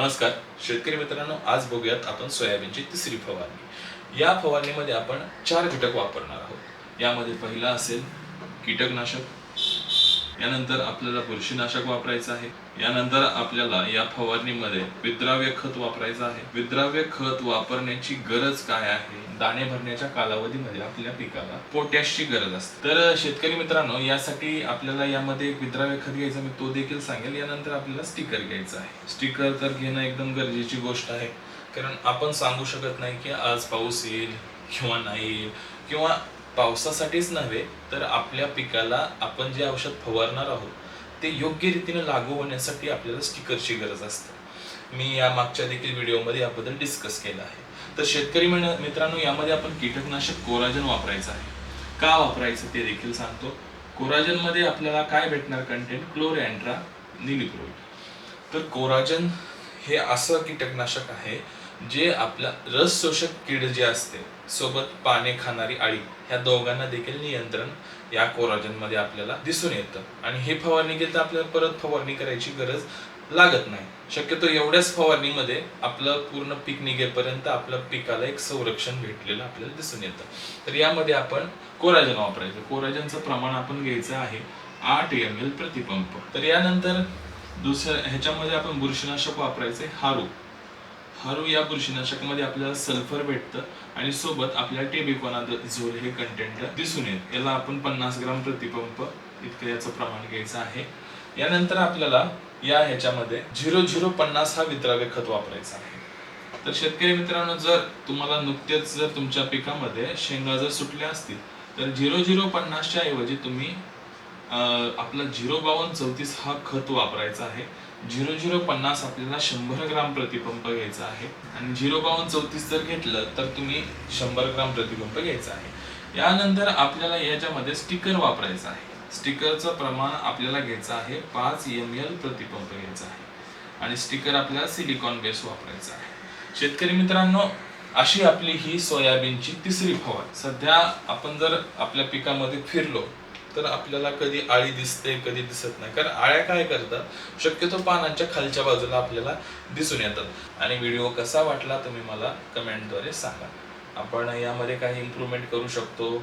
नमस्कार. शेतकरी मित्रांनो आज बघूयात आपण सोयाबीनची तिसरी फवारणी. या फवारणीमध्ये आपण चार घटक वापरणार आहोत. यामध्ये पहिला असेल कीटकनाशक यानंतर आपल्याला बुरशीनाशक वापरायचं आहे. यानंतर आपल्याला या फवारणीमध्ये विद्राव्य खत वापरायचं आहे. विद्राव्य खत वापरण्याची गरज काय आहे? दाणे भरण्याच्या कालावधीमध्ये आपल्या पिकाला पोटॅशची गरज असते. तर शेतकरी मित्रांनो यासाठी आपल्याला यामध्ये एक विद्राव्य खत घ्यायचा मी तो देखील सांगेल. यानंतर आपल्याला स्टिकर घ्यायचं आहे. स्टिकर तर घेणं एकदम गरजेची गोष्ट आहे. कारण आपण सांगू शकत नाही की आज पाऊस येईल किंवा नाही येईल. किंवा पावसासाठीच नव्हे तर आपल्या पिकाला आपण जे औषध फवारणार आहोत ते योग्य रीतीने लागू होण्यासाठी आपल्याला स्टिकरची गरज असते. मी या मागच्या देखील व्हिडिओमध्ये याबद्दल डिस्कस केलं आहे. तर शेतकरी मित्रांनो यामध्ये आपण कीटकनाशक कोराजन वापरायचं आहे. का वापरायचं ते देखील सांगतो. कोराजनमध्ये आपल्याला काय भेटणार कंटेंट क्लोरॅन्ड्रा निलिक्रोइड तर कोराजन हे असं कीटकनाशक आहे जे आपला रस शोषक कीड जे असते सोबत पाने खाणारी आळी ह्या दोघांना देखील नियंत्रण या कोराजनमध्ये आपल्याला दिसून येतं. आणि हे फवारणी केली तर आपल्याला परत फवारणी करायची गरज लागत नाही. शक्यतो एवढ्याच फवारणीमध्ये आपलं पूर्ण पीक निघेपर्यंत आपल्या पिकाला एक संरक्षण भेटलेलं आपल्याला दिसून येतं. तर यामध्ये आपण कोराजन वापरायचं. कोराजनचं प्रमाण आपण घ्यायचं आहे आठ एम एल प्रतिपंप. तर यानंतर दुसऱ्या ह्याच्यामध्ये आपण बुरशीनाशक वापरायचे हारू. हारू या बुरशीनाशकामध्ये आपल्याला सल्फर भेटतं आणि सोबत आपल्याला टेबिकोना झोल हे कंटेंट दिसून येत याला आपण पन्नास ग्राम प्रतिपंप इतकं याचं प्रमाण घ्यायचं आहे. यानंतर आपल्याला या ह्याच्यामध्ये झिरो झिरो पन्नास हा विद्राव्य खत वापरायचा आहे. तर शेतकरी मित्रांनो जर तुम्हाला नुकतेच जर तुमच्या पिकामध्ये शेंगा जर सुटल्या असतील तर झिरो झिरो पन्नासच्या ऐवजी तुम्ही आपला झिरो बावन्न चौतीस हा खत वापरायचा आहे. झिरो झिरो पन्नास आपल्याला शंभर ग्राम प्रतिपंप घ्यायचा आहे. आणि झिरो बावन्न चौतीस जर घेतलं तर तुम्ही शंभर ग्राम प्रतिपंप घ्यायचा आहे. यानंतर आपल्याला याच्यामध्ये स्टिकर वापरायचं आहे. स्टिकरचं प्रमाण आपल्याला घ्यायचं आहे. पाच एम एल प्रतिपंप घ्यायचा आहे. आणि स्टिकर आपल्याला सिलिकॉन बेस वापरायचा आहे. शेतकरी मित्रांनो अशी आपली ही सोयाबीनची तिसरी फवार. सध्या आपण जर आपल्या पिकामध्ये फिरलो तर आपल्याला कधी आळी दिसते कधी दिसत नाही. कारण आळ्या काय करतात? शक्यतो पानांच्या खालच्या बाजूला आपल्याला दिसून येतात. आणि व्हिडिओ कसा वाटला तुम्ही मला कमेंटद्वारे सांगा. आपण यामध्ये काही इम्प्रूव्हमेंट करू शकतो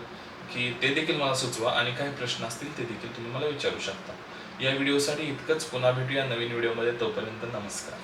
की ते देखील मला सुचवा आणि काही प्रश्न असतील ते देखील तुम्ही मला विचारू शकता. या व्हिडिओसाठी इतकंच. पुन्हा भेटूया नवीन व्हिडिओमध्ये. तोपर्यंत नमस्कार.